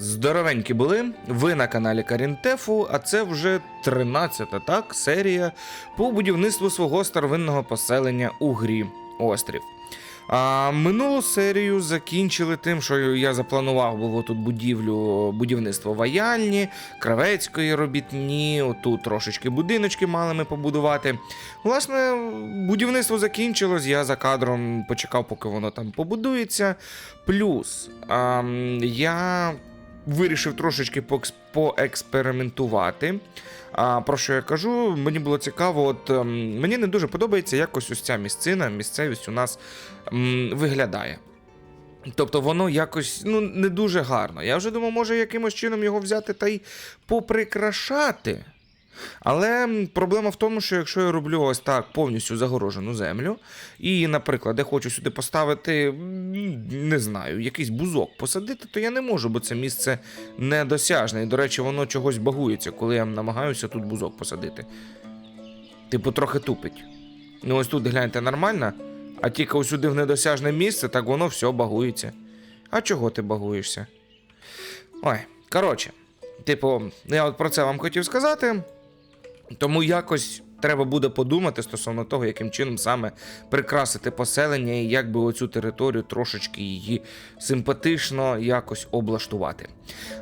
Здоровенькі були. Ви на каналі Карінтефу, а це вже 13-та так, серія по будівництву свого старовинного поселення у грі Острів. А минулу серію закінчили тим, що я запланував було тут будівлю будівництво ваяльні, кравецької робітні, отут трошечки будиночки мали ми побудувати. Власне, будівництво закінчилось, я за кадром почекав, поки воно там побудується. Плюс а, я вирішив трошечки поекспериментувати. А, про що я кажу? Мені було цікаво, от ем, мені не дуже подобається, якось ось ця місцина, місцевість у нас виглядає. Тобто воно якось ну, не дуже гарно. Я вже думав, може якимось чином його взяти та й поприкрашати. Але проблема в тому, що якщо я роблю ось так повністю загорожену землю, і, наприклад, я хочу сюди поставити, не знаю, якийсь бузок посадити, то я не можу, бо це місце недосяжне. І, до речі, воно чогось багується, коли я намагаюся тут бузок посадити. Типу, трохи тупить. Ну, ось тут гляньте нормально, а тільки ось сюди в недосяжне місце, так воно все багується. А чого ти багуєшся? Ой, коротше, типу, я от про це вам хотів сказати. Тому якось треба буде подумати стосовно того, яким чином саме прикрасити поселення і як би оцю територію трошечки її симпатично якось облаштувати.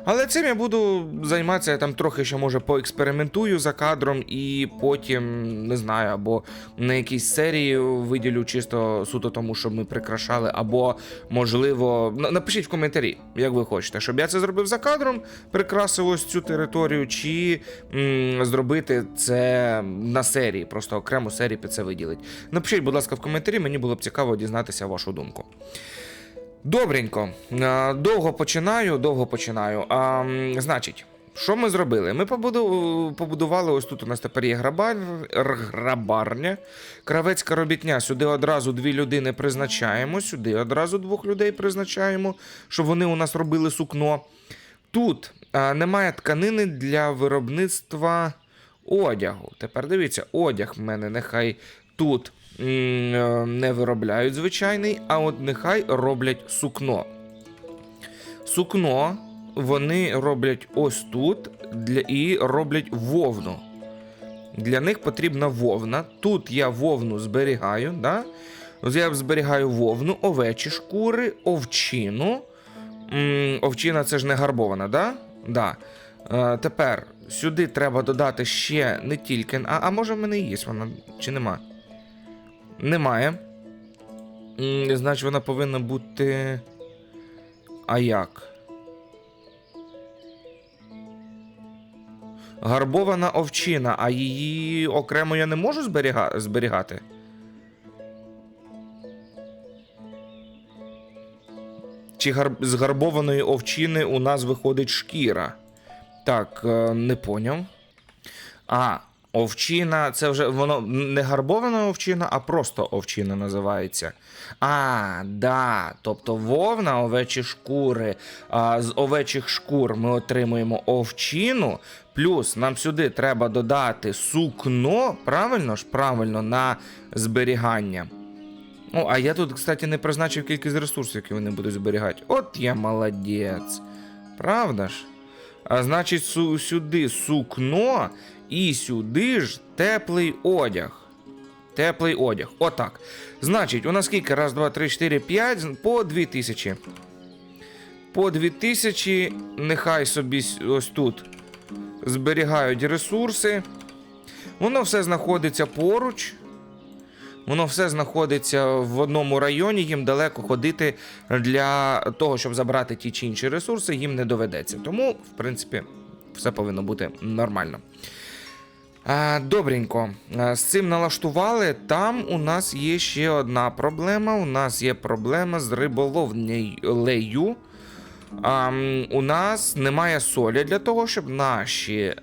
Але цим я буду займатися, я там трохи ще може поекспериментую за кадром, і потім не знаю, або на якійсь серії виділю чисто суто тому, щоб ми прикрашали, або можливо, напишіть в коментарі, як ви хочете, щоб я це зробив за кадром, прикрасив ось цю територію, чи м, зробити це на серії, просто окрему серію під це виділить. Напишіть, будь ласка, в коментарі, мені було б цікаво дізнатися вашу думку. Добренько. Довго починаю, довго починаю. А, значить, що ми зробили? Ми побудували ось тут у нас тепер є грабар... грабарня, кравецька робітня. Сюди одразу дві людини призначаємо, сюди одразу двох людей призначаємо, щоб вони у нас робили сукно. Тут а, немає тканини для виробництва одягу. Тепер дивіться, одяг в мене нехай тут е, не виробляють звичайний, а от нехай роблять сукно. Сукно вони роблять ось тут для, і роблять вовну. Для них потрібна вовна. Тут я вовну зберігаю. Да? Я зберігаю вовну, овечі шкури, овчину. Овчина це ж не гарбована, да? Да. Е, тепер сюди треба додати ще не тільки. А, а може в мене є вона, чи нема? Немає. Значить, вона повинна бути. А як? Гарбована овчина, а її окремо я не можу зберіга... зберігати. Чи гар... з гарбованої овчини у нас виходить шкіра? Так, е, не поняв. А, овчина, це вже воно не гарбована овчина, а просто овчина називається. А, да. Тобто вовна, овечі шкури. А з овечих шкур ми отримуємо овчину. Плюс нам сюди треба додати сукно, правильно ж? Правильно, на зберігання. О, а я тут, кстати, не призначив кількість ресурсів, які вони будуть зберігати. От я молодець. Правда ж? А значить, сюди сукно і сюди ж теплий одяг. Теплий одяг. Отак. Значить, у нас скільки? Раз, два, три, чотири, п'ять, по дві тисячі. По дві тисячі, нехай собі ось тут зберігають ресурси. Воно все знаходиться поруч. Воно все знаходиться в одному районі, їм далеко ходити для того, щоб забрати ті чи інші ресурси, їм не доведеться. Тому, в принципі, все повинно бути нормально. Добренько, з цим налаштували. Там у нас є ще одна проблема. У нас є проблема з риболовнею. А, у нас немає солі для того, щоб наші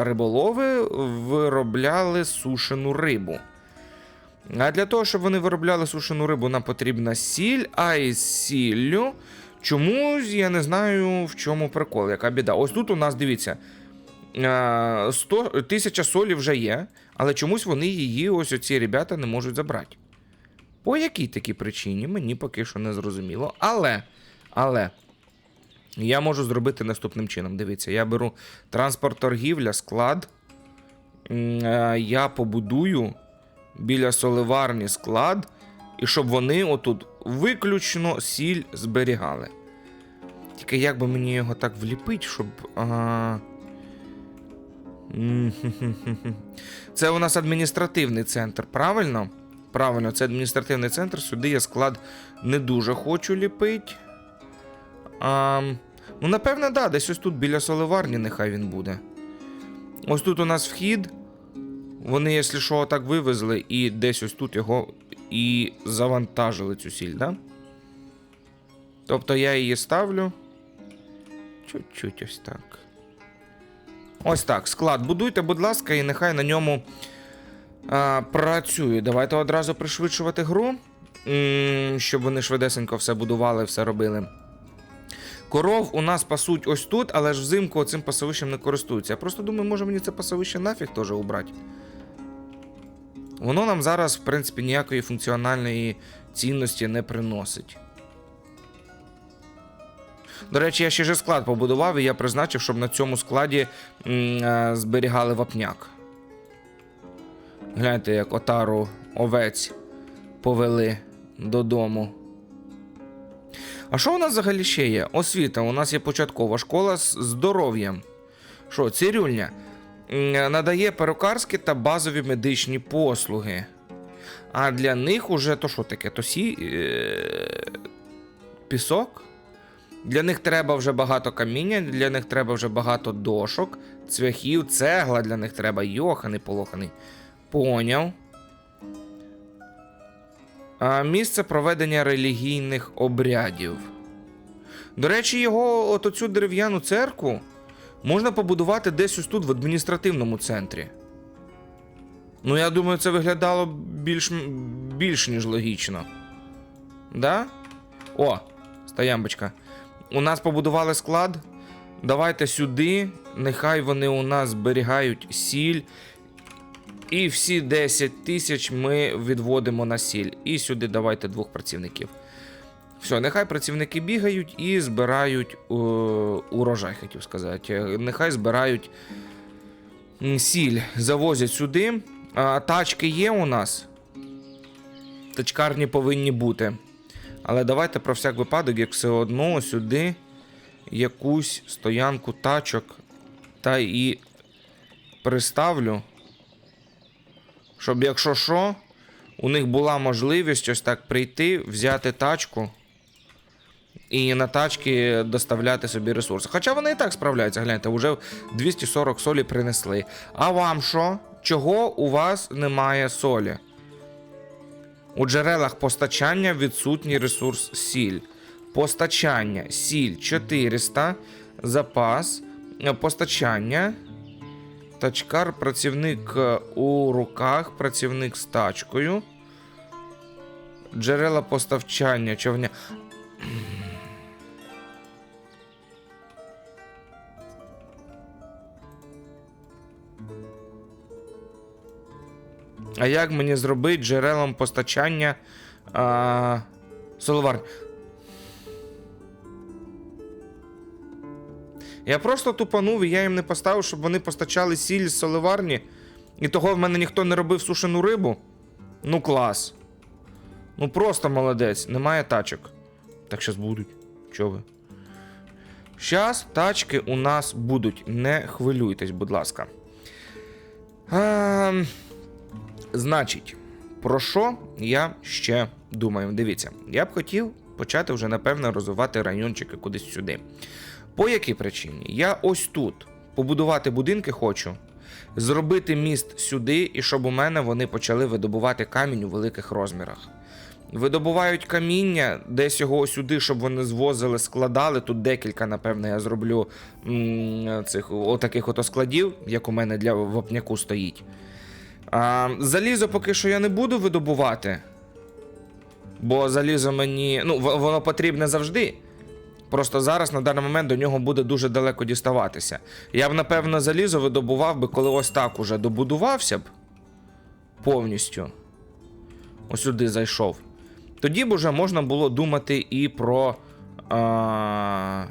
риболови виробляли сушену рибу. А для того, щоб вони виробляли сушену рибу, нам потрібна сіль, а із сіллю чомусь я не знаю в чому прикол, яка біда. Ось тут у нас дивіться. е, 100, тисяча солі вже є, але чомусь вони її, ось оці ребята, не можуть забрати. По якій такій причині, мені поки що не зрозуміло. Але, але, Я можу зробити наступним чином. Дивіться, я беру транспорт торгівля, склад. Е, Я побудую біля соливарні склад, і щоб вони отут виключно сіль зберігали. Тільки як би мені його так вліпити, щоб. А... Це у нас адміністративний центр, правильно? Правильно, це адміністративний центр. Сюди я склад не дуже хочу ліпити. А, ну, напевно, да, десь ось тут біля соливарні нехай він буде. Ось тут у нас вхід. Вони, якщо що, так вивезли, і десь ось тут його і завантажили цю сіль, да? Тобто я її ставлю. Чуть-чуть ось так. Ось так. Склад будуйте, будь ласка, і нехай на ньому а, працює. Давайте одразу пришвидшувати гру, щоб вони швидесенько все будували, все робили. Коров у нас пасуть ось тут, але ж взимку цим пасовищем не користуються. Я просто думаю, може мені це пасовище нафіг теж убрати. Воно нам зараз, в принципі, ніякої функціональної цінності не приносить. До речі, я ще ж склад побудував, і я призначив, щоб на цьому складі м, е, зберігали вапняк. Гляньте, як отару овець повели додому. А що у нас взагалі ще є? Освіта. У нас є початкова школа з здоров'ям. Що, цирюльня? Надає перукарські та базові медичні послуги. А для них уже то що таке? То сі... е, пісок? Для них треба вже багато каміння, для них треба вже багато дошок, цвяхів, цегла для них треба, йоханий полоханий. Поняв. А, місце проведення релігійних обрядів. До речі, його от оцю дерев'яну церкву можна побудувати десь ось тут, в адміністративному центрі. Ну, я думаю, це виглядало більш, більш ніж логічно. Да? О, стоямбочка. У нас побудували склад. Давайте сюди. Нехай вони у нас зберігають сіль. І всі 10 тисяч ми відводимо на сіль. І сюди давайте двох працівників. Все, нехай працівники бігають і збирають е, урожай, хотів сказати. Е, Нехай збирають сіль, завозять сюди. А, тачки є у нас. Тачкарні повинні бути. Але давайте про всяк випадок, як все одно сюди якусь стоянку тачок та і приставлю. Щоб, якщо що, у них була можливість ось так прийти, взяти тачку і на тачки доставляти собі ресурси. Хоча вони і так справляються, гляньте, вже 240 солі принесли. А вам що? Чого у вас немає солі? У джерелах постачання відсутній ресурс сіль. Постачання сіль 400, запас, постачання. Тачкар, працівник е, у руках, працівник з тачкою. Джерела поставчання човня. А як мені зробити джерелом постачання а, соливарні? Я просто тупанув і я їм не поставив, щоб вони постачали сіль з соливарні. І того в мене ніхто не робив сушену рибу. Ну клас. Ну просто молодець, немає тачок. Так щас будуть. Чо ви? Щас тачки у нас будуть. Не хвилюйтесь, будь ласка. А, значить, про що я ще думаю? Дивіться, я б хотів почати вже, напевно, розвивати райончики кудись сюди. По якій причині? Я ось тут побудувати будинки хочу, зробити міст сюди, і щоб у мене вони почали видобувати камінь у великих розмірах. Видобувають каміння, десь його сюди, щоб вони звозили, складали. Тут декілька, напевно, я зроблю м, цих отаких ото складів, як у мене для вапняку стоїть. А, залізо поки що я не буду видобувати. Бо залізо мені. Ну, воно потрібне завжди. Просто зараз на даний момент до нього буде дуже далеко діставатися. Я б, напевно, залізо видобував би, коли ось так уже добудувався б повністю. Ось сюди зайшов. Тоді б уже можна було думати і про. А...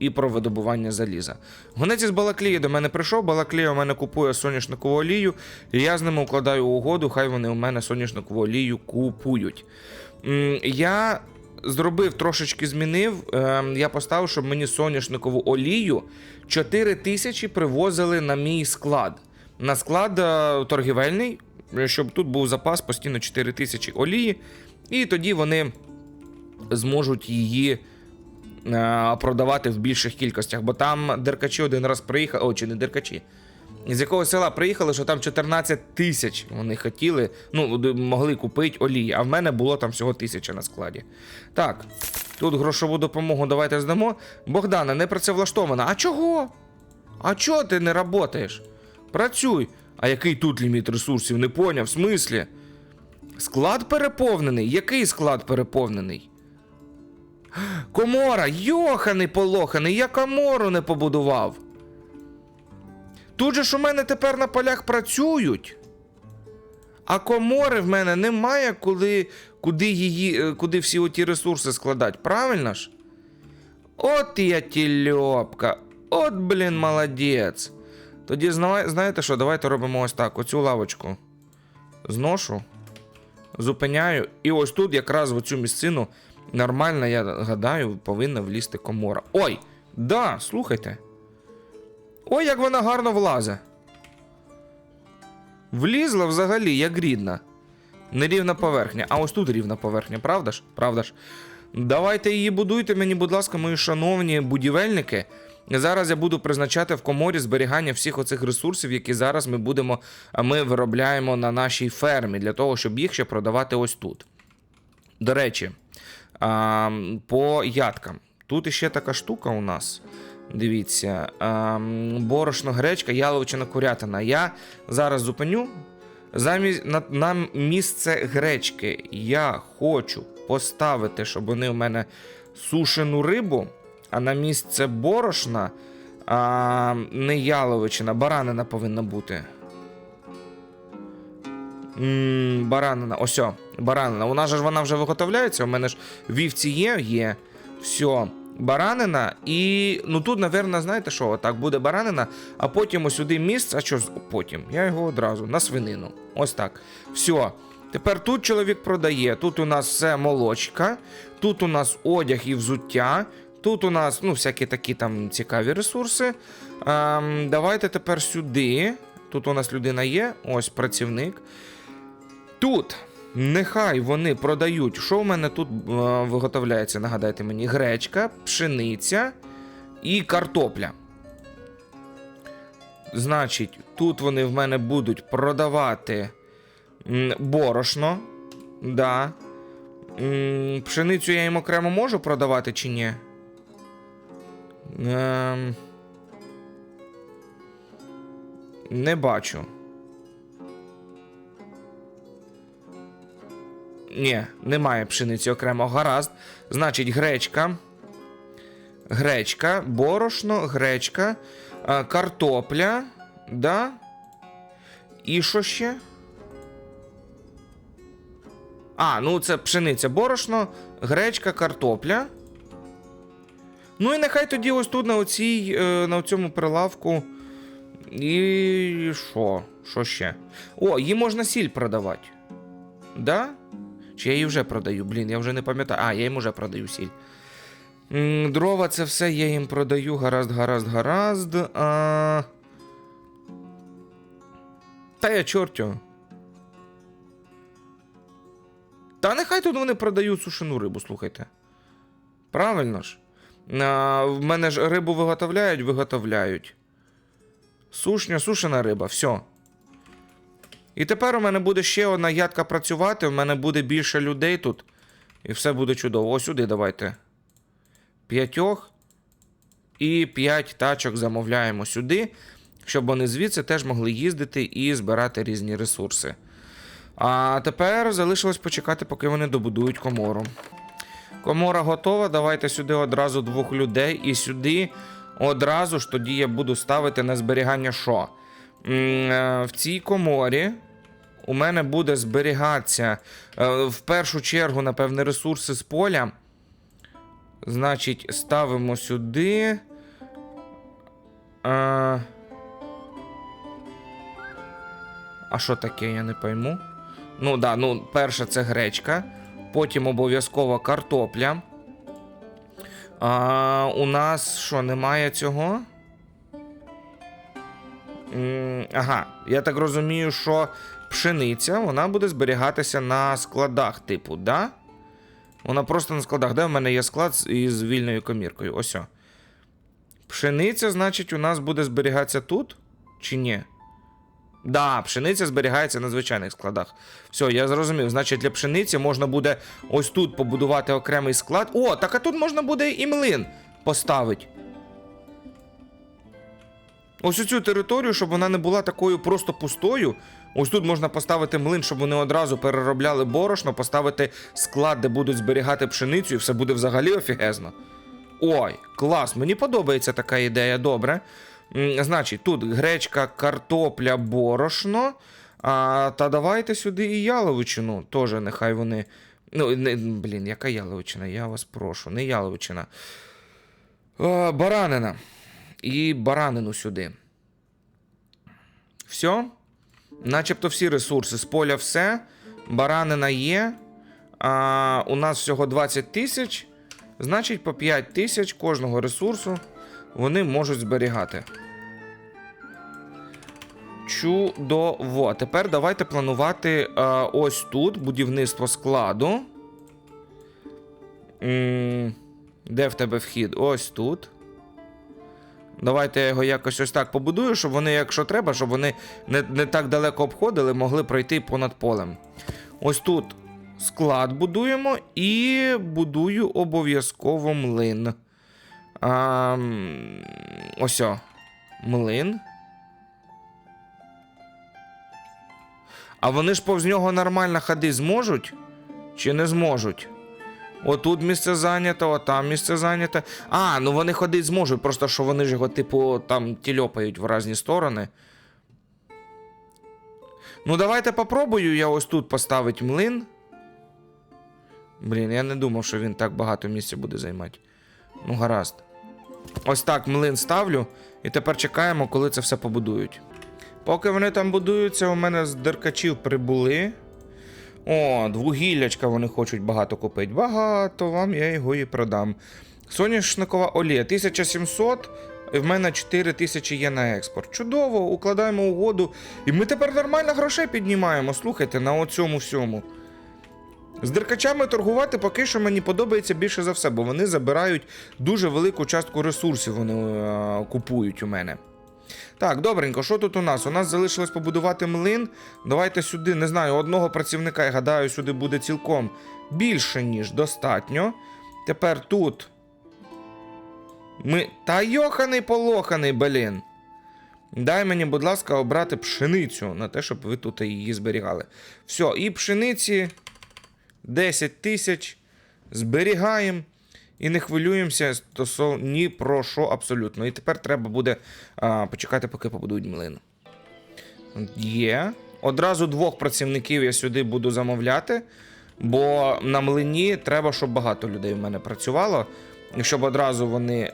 і про видобування заліза. Гонець із Балаклії до мене прийшов. Балаклія у мене купує соняшникову олію, і я з ними укладаю угоду, хай вони у мене соняшникову олію купують. Я зробив трошечки змінив. Ем, Я поставив, щоб мені соняшникову олію 4 тисячі привозили на мій склад. На склад е, торгівельний, щоб тут був запас постійно 4 тисячі олії, і тоді вони зможуть її продавати в більших кількостях. Бо там деркачі один раз приїхали, о, чи не деркачі. З якого села приїхали, що там 14 тисяч вони хотіли, ну, могли купити олії, а в мене було там всього тисяча на складі. Так, тут грошову допомогу давайте здамо. Богдана, не працевлаштована. А чого? А чого ти не працюєш? Працюй. А який тут ліміт ресурсів? Не поняв, в смислі? Склад переповнений? Який склад переповнений? Комора, йоханий полоханий, я комору не побудував. Тут же ж у мене тепер на полях працюють. А комори в мене немає, коли, куди, її, е, куди всі оті ресурси складати, правильно ж? От я тільопка. От, блін, молодець. Тоді знаєте що, давайте робимо ось так: оцю лавочку зношу, зупиняю, і ось тут якраз в оцю місцину нормально, я гадаю, повинна влізти комора. Ой! Да, слухайте. Ой, як вона гарно влазить. Влізла взагалі, як рідна. Нерівна поверхня. А ось тут рівна поверхня, правда ж? Правда ж? Давайте її будуйте мені, будь ласка, мої шановні будівельники. Зараз я буду призначати в коморі зберігання всіх оцих ресурсів, які зараз ми будемо, ми виробляємо на нашій фермі, для того, щоб їх ще продавати ось тут. До речі, а, по ядкам. Тут іще така штука у нас. Дивіться, а, борошно, гречка, яловичина, курятина. Я зараз зупиню. Замість на, на місце гречки я хочу поставити, щоб вони у мене сушену рибу, а на місце борошна а, не яловичина, баранина повинна бути. М, баранина, ось, о, баранина. Ж вона вже виготовляється. У мене ж вівці є, є. Все. Баранина, і ну тут, напевно, знаєте що, так буде баранина, а потім ось сюди місце, а що потім? Я його одразу на свинину. Ось так. Все. Тепер тут чоловік продає. Тут у нас все молочка, тут у нас одяг і взуття, тут у нас ну, всякі такі там цікаві ресурси. Ем, давайте тепер сюди. Тут у нас людина є, ось працівник. Тут нехай вони продають. Що в мене тут е, виготовляється? Нагадайте мені, гречка, пшениця і картопля. Значить, тут вони в мене будуть продавати борошно. Да. Пшеницю я їм окремо можу продавати чи ні? Ем... Не бачу. Ні, немає пшениці окремо. Гаразд. Значить, гречка. Гречка, борошно, гречка, картопля. Да? І що ще? А, ну це пшениця, борошно, гречка, картопля. Ну і нехай тоді ось тут на оцій, е, на цьому прилавку. І що? Що ще? О, її можна сіль продавати. Да? Чи я її вже продаю? Блін, я вже не пам'ятаю. А, я їм вже продаю сіль. Дрова, це все я їм продаю. Гаразд, гаразд, гаразд. А... Та я чортю. Та нехай тут вони продають сушену рибу, слухайте. Правильно ж. А, в мене ж рибу виготовляють, виготовляють. Сушня, сушена риба, все. І тепер у мене буде ще одна ядка працювати, у мене буде більше людей тут. І все буде чудово. Ось сюди давайте. П'ятьох. І п'ять тачок замовляємо сюди, щоб вони звідси теж могли їздити і збирати різні ресурси. А тепер залишилось почекати, поки вони добудують комору. Комора готова. Давайте сюди одразу двох людей. І сюди одразу ж тоді я буду ставити на зберігання що? Е, В цій коморі у мене буде зберігатися е, в першу чергу, напевне, ресурси з поля. Значить, ставимо сюди. А, а що таке, я не пойму. Ну, да, ну, перше це гречка, потім обов'язково картопля. А, у нас що, немає цього? Ага, я так розумію, що пшениця вона буде зберігатися на складах, типу, да? Вона просто на складах. Де в мене є склад із вільною коміркою? Ось. о. Пшениця, значить, у нас буде зберігатися тут? Чи ні? Да, пшениця зберігається на звичайних складах. Все, я зрозумів. Значить, для пшениці можна буде ось тут побудувати окремий склад. О, так а тут можна буде і млин поставити. Ось цю територію, щоб вона не була такою просто пустою. Ось тут можна поставити млин, щоб вони одразу переробляли борошно, поставити склад, де будуть зберігати пшеницю, і все буде взагалі офігезно. Ой, клас, мені подобається така ідея, добре. Значить, тут гречка, картопля, борошно. А, та давайте сюди і яловичину. Теж нехай вони. Ну, не, блін, яка яловичина? Я вас прошу, не яловичина. А, баранина. І баранину сюди. Все. Начебто всі ресурси. З поля все. Баранина є. А, у нас всього 20 тисяч. Значить, по 5 тисяч кожного ресурсу вони можуть зберігати. Чудово. Тепер давайте планувати е, ось тут будівництво складу. М, Де в тебе вхід? Ось тут. Давайте я його якось ось так побудую, щоб вони, якщо треба, щоб вони не, не так далеко обходили, могли пройти понад полем. Ось тут склад будуємо і будую обов'язково млин. А, ось о. Млин. А вони ж повз нього нормально ходи зможуть? Чи не зможуть? Отут місце зайнято, отам місце зайнято. А, ну вони ходить зможуть, просто що вони ж його, типу, там тільопають в різні сторони. Ну, давайте попробую я ось тут поставити млин. Блін, я не думав, що він так багато місця буде займати. Ну, гаразд. Ось так млин ставлю, і тепер чекаємо, коли це все побудують. Поки вони там будуються, у мене з деркачів прибули. О, вугіллячка вони хочуть багато купити. Багато вам я його і продам. Соняшникова олія 1700, і в мене 4000 є на експорт. Чудово, укладаємо угоду. І ми тепер нормально грошей піднімаємо. Слухайте, на оцьому всьому. З деркачами торгувати поки що мені подобається більше за все, бо вони забирають дуже велику частку ресурсів, вони е, купують у мене. Так, добренько, що тут у нас? У нас залишилось побудувати млин. Давайте сюди, не знаю, одного працівника, я гадаю, сюди буде цілком більше, ніж достатньо. Тепер тут. Ми. Та йоханий полоханий, блін. Дай мені, будь ласка, обрати пшеницю на те, щоб ви тут її зберігали. Все, і пшениці 10 тисяч. Зберігаємо. І не хвилюємося стосовно ні про що абсолютно. І тепер треба буде а, почекати, поки побудують млин. Є. Одразу двох працівників я сюди буду замовляти, бо на млині треба, щоб багато людей в мене працювало, щоб одразу вони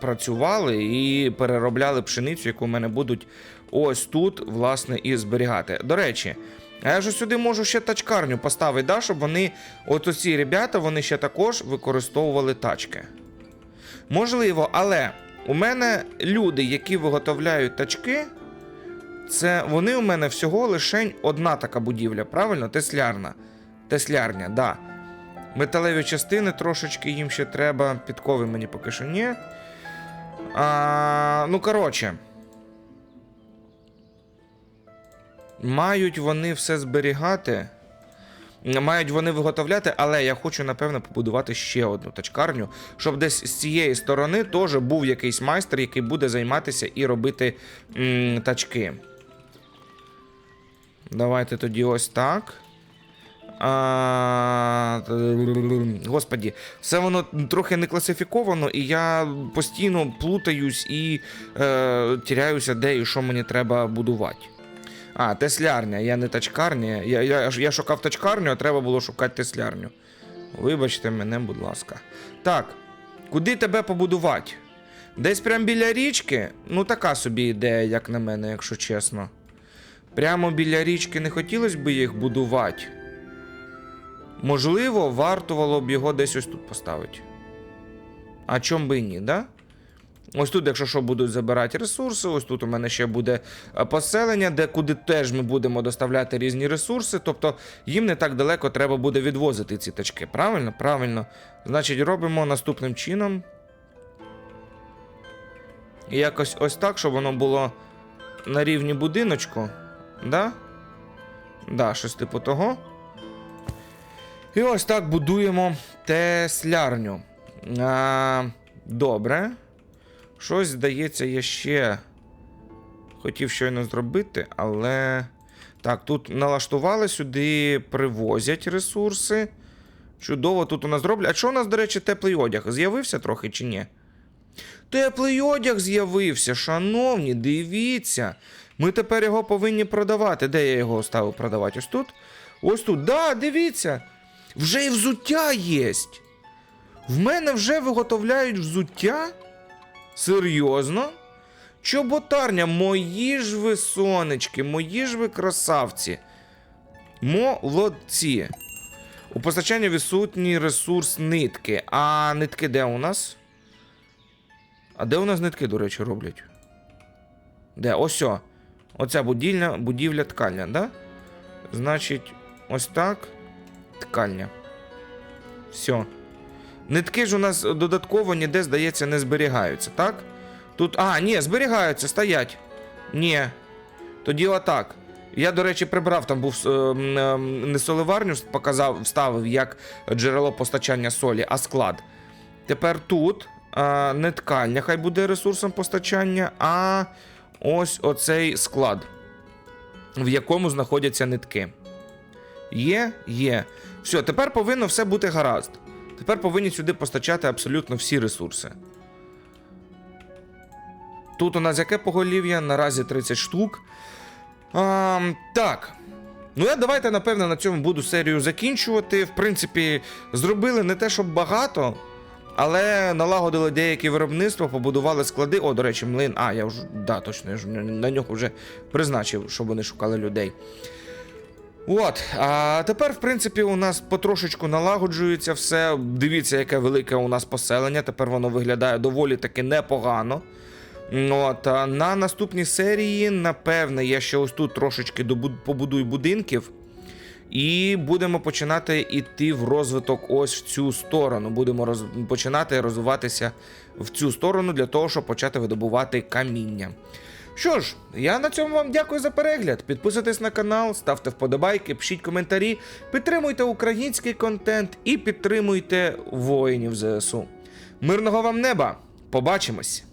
працювали і переробляли пшеницю, яку в мене будуть ось тут, власне, і зберігати. До речі, а я ж сюди можу ще тачкарню поставити, да, щоб вони, от оці ребята, вони ще також використовували тачки. Можливо, але у мене люди, які виготовляють тачки, це вони у мене всього лише одна така будівля, правильно? Теслярна. Теслярня, да. Металеві частини трошечки їм ще треба. Підкови мені поки що ні. А, ну, коротше. Мають вони все зберігати. Мають вони виготовляти, але я хочу, напевно, побудувати ще одну тачкарню, щоб десь з цієї сторони теж був якийсь майстер, який буде займатися і робити м, тачки. Давайте тоді ось так. А, Господі, все воно трохи не класифіковано, і я постійно плутаюсь і е, тіряюся, де і що мені треба будувати. А, теслярня, я не тачкарня. Я, я, я шукав тачкарню, а треба було шукати теслярню. Вибачте мене, будь ласка. Так, куди тебе побудувати? Десь прямо біля річки. Ну, така собі ідея, як на мене, якщо чесно. Прямо біля річки не хотілося б їх будувати. Можливо, вартувало б його десь ось тут поставити. А чом би і ні, да? Ось тут, якщо що, будуть забирати ресурси, ось тут у мене ще буде е, поселення, де куди теж ми будемо доставляти різні ресурси. Тобто їм не так далеко треба буде відвозити ці тачки. Правильно? Правильно. Значить, робимо наступним чином. Якось ось так, щоб воно було на рівні будиночку. Да? Да, щось типу того. І ось так будуємо теслярню. А, добре. Щось, здається, я ще хотів щойно зробити, але. Так, тут налаштували сюди, привозять ресурси. Чудово, тут у нас зроблять. А що у нас, до речі, теплий одяг? З'явився трохи чи ні? Теплий одяг з'явився, шановні, дивіться. Ми тепер його повинні продавати. Де я його ставив продавати? Ось тут? Ось тут. Да, дивіться. Вже і взуття єсть. В мене вже виготовляють взуття? Серйозно? Чоботарня, мої ж ви сонечки, мої ж ви красавці. Молодці. У постачанні відсутній ресурс нитки. А нитки де у нас? А де у нас нитки, до речі, роблять? Де? Ось. о. Оця будівля, будівля ткальня, да? Значить, ось так. Ткальня. Все. Нитки ж у нас додатково ніде, здається, не зберігаються, так? Тут. А, ні, зберігаються, стоять. Ні. Тоді отак. Я, до речі, прибрав, там був е, е, не соливарню, показав, вставив як джерело постачання солі, а склад. Тепер тут е, не ткальня, хай буде ресурсом постачання, а ось оцей склад, в якому знаходяться нитки. Є, є. Все, тепер повинно все бути гаразд. Тепер повинні сюди постачати абсолютно всі ресурси. Тут у нас яке поголів'я? Наразі 30 штук. А, так. Ну, я давайте, напевно, на цьому буду серію закінчувати. В принципі, зробили не те, щоб багато, але налагодили деякі виробництва, побудували склади. О, до речі, млин. А, я вже. Да, точно, я ж на нього вже призначив, щоб вони шукали людей. От, а тепер, в принципі, у нас потрошечку налагоджується все. Дивіться, яке велике у нас поселення. Тепер воно виглядає доволі таки непогано. От, а на наступній серії, напевне, я ще ось тут трошечки побудую будинків. І будемо починати йти в розвиток ось в цю сторону. Будемо роз... починати розвиватися в цю сторону для того, щоб почати видобувати каміння. Що ж, я на цьому вам дякую за перегляд. Підписуйтесь на канал, ставте вподобайки, пишіть коментарі, підтримуйте український контент і підтримуйте воїнів ЗСУ. Мирного вам неба! Побачимось!